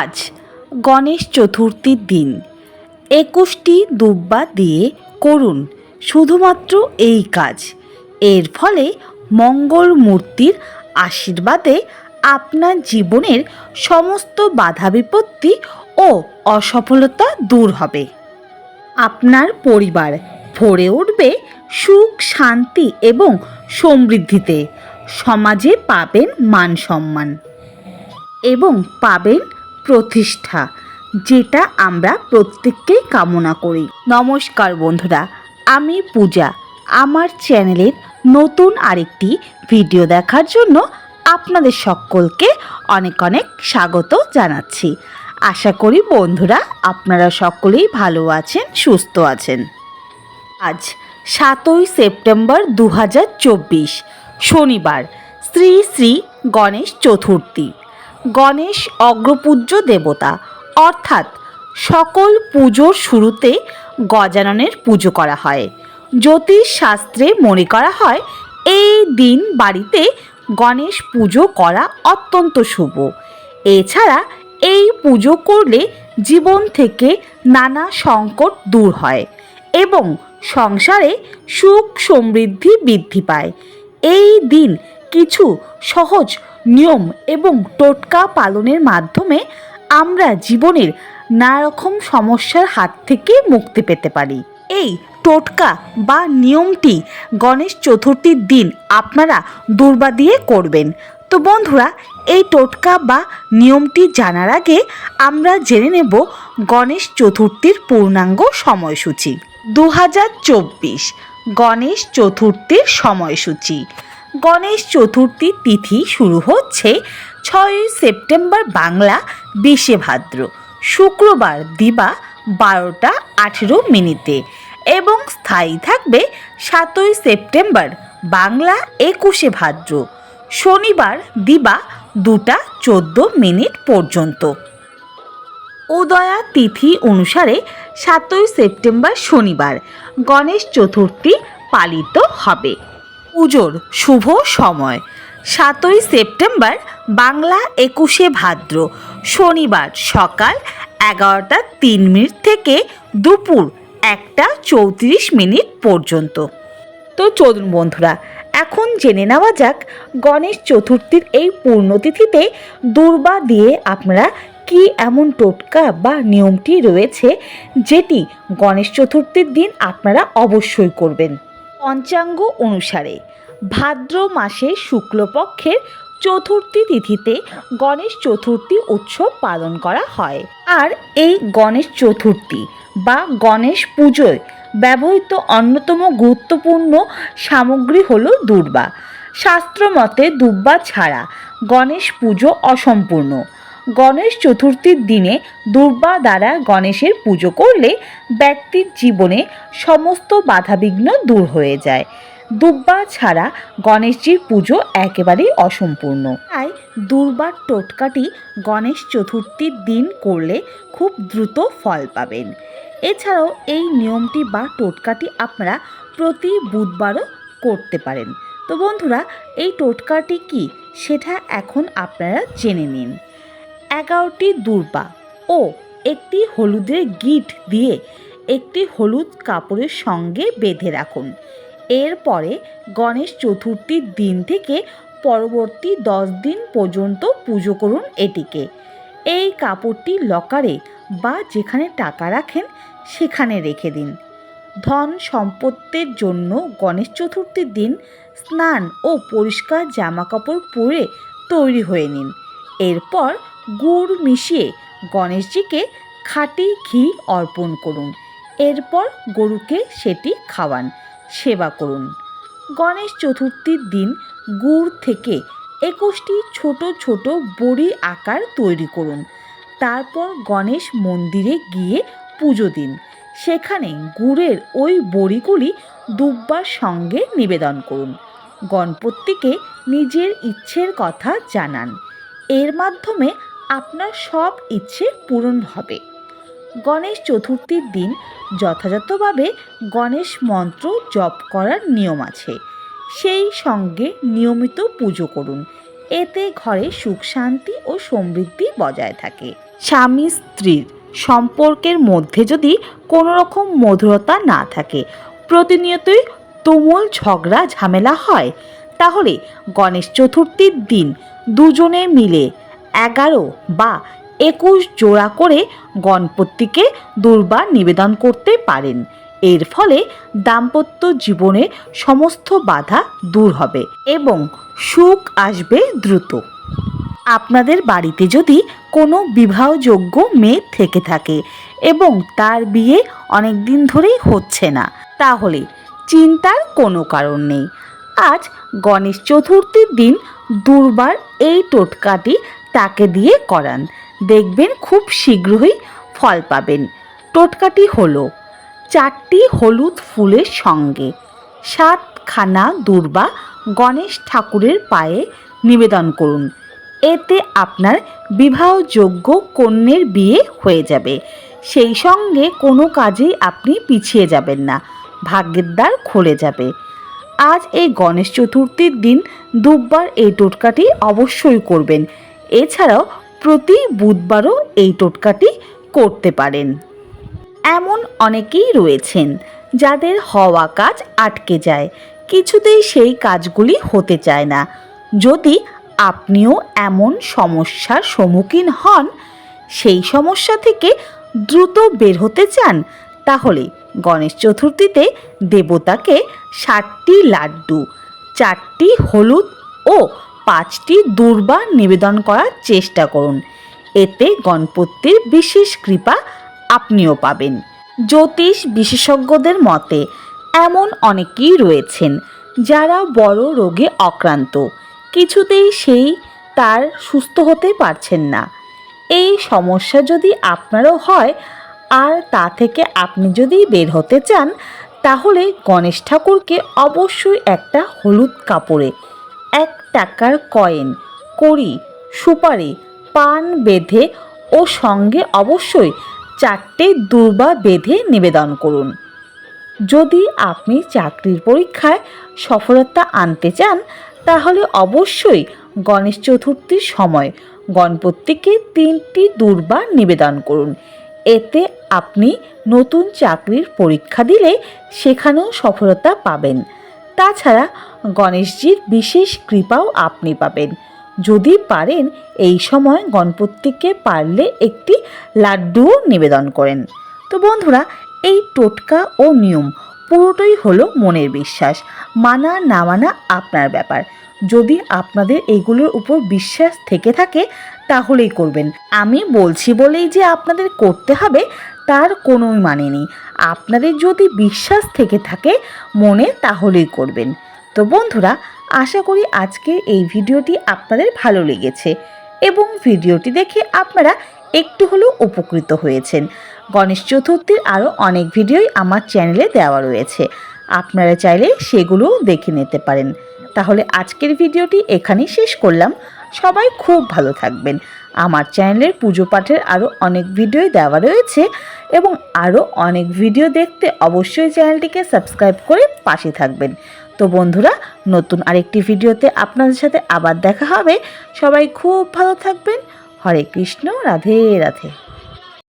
আজ গণেশ চতুর্থীর দিন। একুশটি দুব্বা দিয়ে করুন শুধুমাত্র এই কাজ। এর ফলে মঙ্গল মূর্তির আশীর্বাদে আপনার জীবনের সমস্ত বাধা বিপত্তি ও অসফলতা দূর হবে। আপনার পরিবার ভরে উঠবে সুখ, শান্তি এবং সমৃদ্ধিতে। সমাজে পাবেন মান সম্মান এবং পাবেন প্রতিষ্ঠা, যেটা আমরা প্রত্যেককেই কামনা করি। নমস্কার বন্ধুরা, আমি পূজা। আমার চ্যানেলের নতুন আরেকটি ভিডিও দেখার জন্য আপনাদের সকলকে অনেক অনেক স্বাগত জানাচ্ছি। আশা করি বন্ধুরা আপনারা সকলেই ভালো আছেন, সুস্থ আছেন। আজ সাতই সেপ্টেম্বর দু হাজার চব্বিশ, শনিবার, শ্রী শ্রী গণেশ চতুর্থী। গণেশ অগ্রপূজ্য দেবতা। অর্থাৎ সকল পুজোর শুরুতে গজাননের পুজো করা হয়। জ্যোতিষ শাস্ত্রে মনে করা হয়, এই দিন বাড়িতে গণেশ পুজো করা অত্যন্ত শুভ। এছাড়া এই পুজো করলে জীবন থেকে নানা সংকট দূর হয় এবং সংসারে সুখ সমৃদ্ধি বৃদ্ধি পায়। এই দিন কিছু সহজ নিয়ম এবং টোটকা পালনের মাধ্যমে আমরা জীবনের নানা রকম সমস্যার হাত থেকে মুক্তি পেতে পারি। এই টোটকা বা নিয়মটি গণেশ চতুর্থীর দিন আপনারা দুর্বা দিয়ে করবেন। তো বন্ধুরা, এই টোটকা বা নিয়মটি জানার আগে আমরা জেনে নেব গণেশ চতুর্থীর পূর্ণাঙ্গ সময়সূচি। দু হাজার চব্বিশ গণেশ চতুর্থীর সময়সূচি। গণেশ চতুর্থীর তিথি শুরু হচ্ছে ছয়ই সেপ্টেম্বর বাংলা বিশে ভাদ্র। শুক্রবার দিবা বারোটা আঠেরো মিনিটে এবং স্থায়ী থাকবে সাতই সেপ্টেম্বর বাংলা একুশে ভাদ্র। শনিবার দিবা দুটা চোদ্দ মিনিট পর্যন্ত। উদয়া তিথি অনুসারে সাতই সেপ্টেম্বর শনিবার গণেশ চতুর্থী পালিত হবে। পুজোর শুভ সময়। সাতই সেপ্টেম্বর, বাংলা একুশে ভাদ্র। শনিবার সকাল এগারোটা তিন মিনিট থেকে দুপুর একটা চৌত্রিশ মিনিট পর্যন্ত। তো চলুন বন্ধুরা, এখন জেনে নেওয়া যাক গণেশ চতুর্থীর এই পূর্ণতিথিতে দুর্বা দিয়ে আপনারা কি এমন টোটকা বা নিয়মটি রয়েছে যেটি গণেশ চতুর্থীর দিন আপনারা অবশ্যই করবেন। পঞ্চাঙ্গ অনুসারে ভাদ্র মাসে শুক্লপক্ষের চতুর্থী তিথিতে গণেশ চতুর্থী উৎসব পালন করা হয়। আর এই গণেশ চতুর্থী বা গণেশ পুজোয় ব্যবহৃত অন্যতম গুরুত্বপূর্ণ সামগ্রী হল দুর্বা। শাস্ত্রমতে দুব্বা ছাড়া গণেশ পুজো অসম্পূর্ণ। গণেশ চতুর্থীর দিনে দুর্বা দ্বারা গণেশের পুজো করলে ব্যক্তির জীবনে সমস্ত বাধাবিঘ্ন দূর হয়ে যায়। দুব্বা ছাড়া গণেশজির পুজো একেবারেই অসম্পূর্ণ। তাই দুর্বার টোটকাটি গণেশ চতুর্থীর দিন করলে খুব দ্রুত ফল পাবেন। এছাড়াও এই নিয়মটি বা টোটকাটি আপনারা প্রতি বুধবারও করতে পারেন। তো বন্ধুরা, এই টোটকাটি কি? সেটা এখন আপনারা জেনে নিন। এগারোটি দুর্বা ও একটি হলুদের গিট দিয়ে একটি হলুদ কাপড়ের সঙ্গে বেঁধে রাখুন। এরপরে গণেশ চতুর্থীর দিন থেকে পরবর্তী দশ দিন পর্যন্ত পুজো করুন এটিকে। এই কাপড়টি লকারে বা যেখানে টাকা রাখেন সেখানে রেখে দিন। ধন সম্পত্তির জন্য গণেশ চতুর্থীর দিন স্নান ও পরিষ্কার জামাকাপড় পরে তৈরি হয়ে নিন। এরপর গুড় মিশিয়ে গণেশজিকে খাঁটি ঘি অর্পণ করুন। এরপর গরুকে সেটি খাওয়ান, সেবা করুন। গণেশ চতুর্থীর দিন গুড় থেকে একুশটি ছোট ছোট বড়ি আকার তৈরি করুন। তারপর গণেশ মন্দিরে গিয়ে পুজো দিন। সেখানে গুড়ের ওই বড়িগুলি দুব্বার সঙ্গে নিবেদন করুন। গণপতিকে নিজের ইচ্ছের কথা জানান। এর মাধ্যমে আপনার সব ইচ্ছে পূরণ হবে। গণেশ চতুর্থীর দিন যথাযথভাবে গণেশ মন্ত্র জপ করার নিয়ম আছে। সেই সঙ্গে নিয়মিত পুজো করুন। এতে ঘরে সুখ শান্তি ও সমৃদ্ধি বজায় থাকে। স্বামী স্ত্রীর সম্পর্কের মধ্যে যদি কোনো রকম মধুরতা না থাকে, প্রতিনিয়তই তুমুল ঝগড়া ঝামেলা হয়, তাহলে গণেশ চতুর্থীর দিন দুজনে মিলে এগারো বা একুশ জোড়া করে গণপতিকে দুর্বার নিবেদন করতে পারেন। এর ফলে দাম্পত্য জীবনের সমস্ত বাধা দূর হবে এবং সুখ আসবে দ্রুত। আপনাদের বাড়িতে যদি কোনো বিবাহযোগ্য মেয়ে থেকে থাকে এবং তার বিয়ে অনেক দিন ধরেই হচ্ছে না, তাহলে চিন্তার কোনো কারণ নেই। আজ গণেশ চতুর্থীর দিন দুর্বার এই টোটকাটি তাকে দিয়ে করান। দেখবেন খুব শীঘ্রই ফল পাবেন। টোটকাটি হলো। চারটি হলুদ ফুলের সঙ্গে। সাতখানা দুর্বা গণেশ ঠাকুরের পায়ে নিবেদন করুন। এতে আপনার বিবাহযোগ্য কন্যের বিয়ে হয়ে যাবে। সেই সঙ্গে কোনো কাজেই আপনি পিছিয়ে যাবেন না। ভাগ্যের দ্বার খুলে যাবে। আজ এই গণেশ চতুর্থীর দিন দুবার এই টোটকাটি অবশ্যই করবেন। এছাড়াও প্রতি বুধবারও এই টোটকাটি করতে পারেন। এমন অনেকেই রয়েছেন যাদের হওয়া কাজ আটকে যায়, কিছুতেই সেই কাজগুলি হতে চায় না। যদি আপনিও এমন সমস্যার সম্মুখীন হন, সেই সমস্যা থেকে দ্রুত বের হতে চান, তাহলে গণেশ চতুর্থীতে দেবতাকে ষাটটি লাড্ডু, চারটি হলুদ ও পাঁচটি দুর্বা নিবেদন করার চেষ্টা করুন। এতে গণপতির বিশেষ কৃপা আপনিও পাবেন। জ্যোতিষ বিশেষজ্ঞদের মতে, এমন অনেকেই রয়েছেন যারা বড় রোগে আক্রান্ত। কিছুতেই সেই তার সুস্থ হতে পারছেন না। এই সমস্যা যদি আপনারও হয়, আর তা থেকে আপনি যদি বের হতে চান, তাহলে গণেশ ঠাকুরকে অবশ্যই একটা হলুদ কাপড়ে এক টাকার কয়েন। কড়ি সুপারি, পান বেঁধে ও সঙ্গে অবশ্যই চারটে দুর্বা বেঁধে নিবেদন করুন। যদি আপনি চাকরির পরীক্ষায় সফলতা আনতে চান, তাহলে অবশ্যই গণেশ চতুর্থীর সময় গণপতিকে তিনটি দুর্বার নিবেদন করুন। এতে আপনি নতুন চাকরির পরীক্ষা দিলে সেখানেও সফলতা পাবেন। তাছাড়া গণেশজির বিশেষ কৃপাও আপনি পাবেন। যদি পারেন, এই সময় গণপতিকে পারলে একটি লাড্ডুও নিবেদন করেন। তো বন্ধুরা, এই টোটকা ও নিয়ম পুরোটাই হলো মনের বিশ্বাস। মানা না মানা আপনার ব্যাপার। যদি আপনাদের এগুলোর উপর বিশ্বাস থেকে থাকে, তাহলেই করবেন। আমি বলছি বলেই যে আপনাদের করতে হবে তার কোনোই মানে নেই। আপনাদের যদি বিশ্বাস থেকে থাকে, মনে তাহলেই করবেন। তো বন্ধুরা, আশা করি আজকের এই ভিডিওটি আপনাদের ভালো লেগেছে এবং ভিডিওটি দেখে আপনারা একটু হলেও উপকৃত হয়েছেন। গণেশ চতুর্থীর আরও অনেক ভিডিওই আমার চ্যানেলে দেওয়া রয়েছে। আপনারা চাইলে সেগুলোও দেখে নিতে পারেন। তাহলে আজকের ভিডিওটি এখানেই শেষ করলাম। সবাই খুব ভালো থাকবেন। আমার চ্যানেলের পুজো পাঠের আরও অনেক ভিডিওই দেওয়া রয়েছে এবং আরও অনেক ভিডিও দেখতে অবশ্যই চ্যানেলটিকে সাবস্ক্রাইব করে পাশে থাকবেন। তো বন্ধুরা, নতুন আরেকটি ভিডিওতে আপনাদের সাথে আবার দেখা হবে। সবাই খুব ভালো থাকবেন। হরে কৃষ্ণ, রাধে রাধে।